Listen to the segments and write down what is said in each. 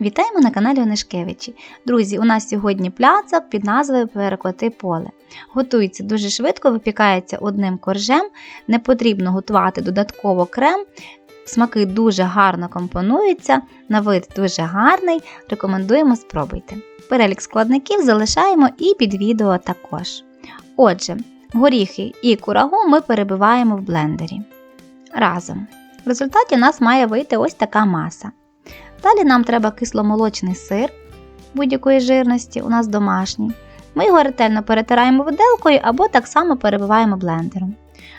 Вітаємо на каналі Онишкевичі. Друзі, у нас сьогодні пляцок під назвою Перекоти поле. Готується дуже швидко, випікається одним коржем, не потрібно готувати додатково крем. Смаки дуже гарно компонуються, на вид дуже гарний. Рекомендуємо спробуйте. Перелік складників залишаємо і під відео також. Отже, горіхи і курагу ми перебиваємо в блендері разом. В результаті у нас має вийти ось така маса. Далі нам треба кисломолочний сир будь-якої жирності, у нас домашній. Ми його ретельно перетираємо виделкою або так само перебиваємо блендером.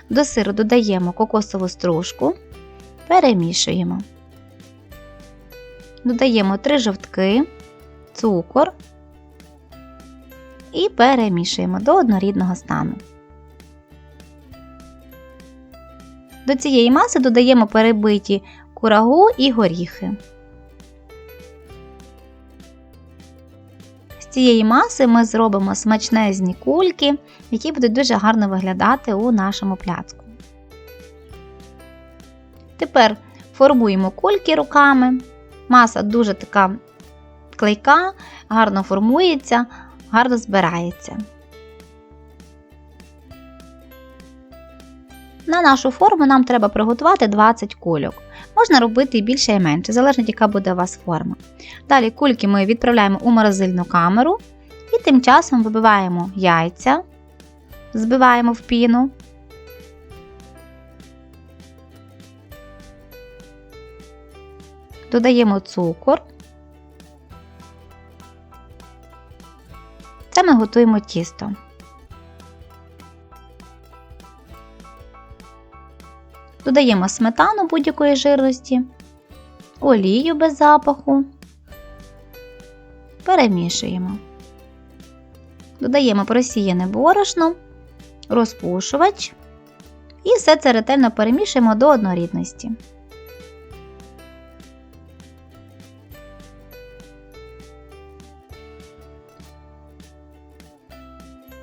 До сиру додаємо кокосову стружку, перемішуємо. Додаємо 3 жовтки, цукор і перемішуємо до однорідного стану. До цієї маси додаємо перебиті курагу і горіхи. Цієї маси ми зробимо смачнезні кульки, які будуть дуже гарно виглядати у нашому пляцку. Тепер формуємо кульки руками. Маса дуже така клейка, гарно формується, гарно збирається. На нашу форму нам треба приготувати 20 кульок. Можна робити і більше і менше, залежно яка буде у вас форма. Далі кульки ми відправляємо у морозильну камеру і тим часом вибиваємо яйця, збиваємо в піну. Додаємо цукор. Це ми готуємо тісто. Додаємо сметану будь-якої жирності, олію без запаху, перемішуємо. Додаємо просіяне борошно, розпушувач і все це ретельно перемішуємо до однорідності.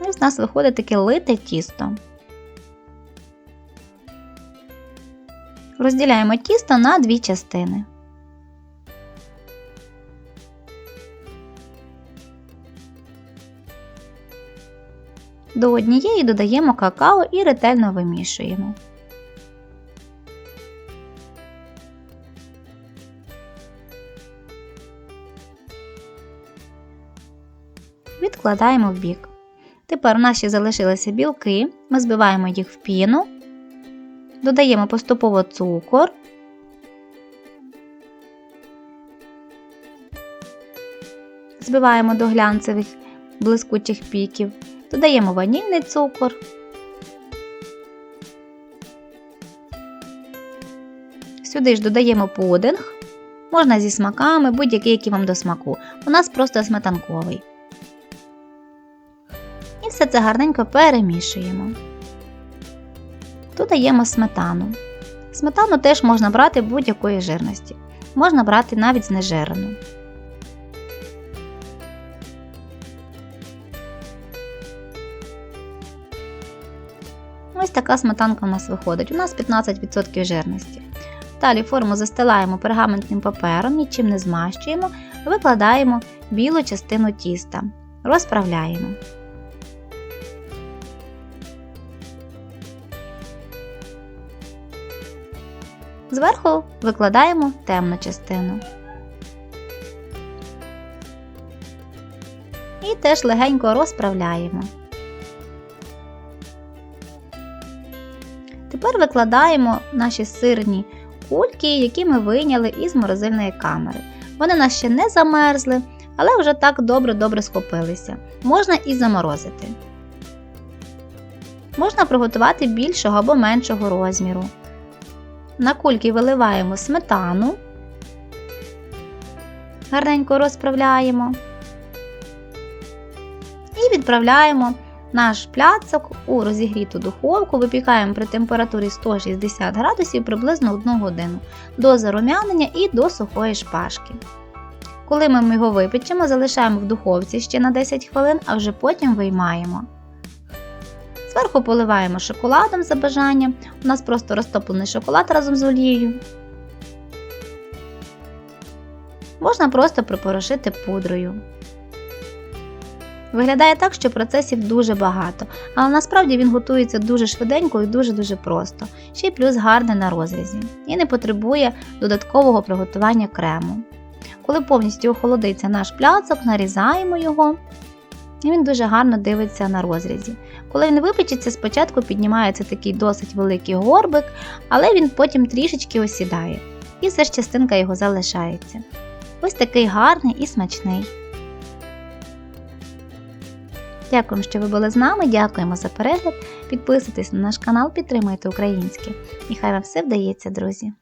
Ось у нас виходить таке лите тісто. Розділяємо тісто на дві частини. До однієї додаємо какао і ретельно вимішуємо. Відкладаємо в бік. Тепер у нас ще залишилися білки, ми збиваємо їх в піну Додаємо поступово цукор. Збиваємо до глянцевих блискучих піків. Додаємо ванільний цукор. Сюди ж додаємо пудинг. Можна зі смаками, будь-який, який вам до смаку. У нас просто сметанковий. І все це гарненько перемішуємо. Додаємо сметану. Сметану теж можна брати будь-якої жирності. Можна брати навіть знежирену. Ось така сметанка у нас виходить. У нас 15% жирності. Далі форму застилаємо пергаментним папером, нічим не змащуємо, викладаємо білу частину тіста, розправляємо. Зверху викладаємо темну частину. І теж легенько розправляємо. Тепер викладаємо наші сирні кульки, які ми вийняли із морозильної камери. Вони нас ще не замерзли, але вже так добре-добре схопилися. Можна і заморозити. Можна приготувати більшого або меншого розміру. На кульки виливаємо сметану, гарненько розправляємо і відправляємо наш пляцок у розігріту духовку, випікаємо при температурі 160 градусів приблизно 1 годину до зарум'янення і до сухої шпажки. Коли ми його випечемо, залишаємо в духовці ще на 10 хвилин, а вже потім виймаємо. Зверху поливаємо шоколадом за бажанням. У нас просто розтоплений шоколад разом з олією. Можна просто припорошити пудрою. Виглядає так, що процесів дуже багато, але насправді він готується дуже швиденько і дуже-дуже просто, ще й плюс гарний на розрізі, і не потребує додаткового приготування крему. Коли повністю охолодиться наш пляцок, нарізаємо його, і він дуже гарно дивиться на розрізі. Коли він випечеться, спочатку піднімається такий досить великий горбик, але він потім трішечки осідає, і все ж частинка його залишається. Ось такий гарний і смачний. Дякуємо, що ви були з нами. Дякуємо за перегляд. Підписуйтесь на наш канал, підтримуйте українське. І хай вам все вдається, друзі!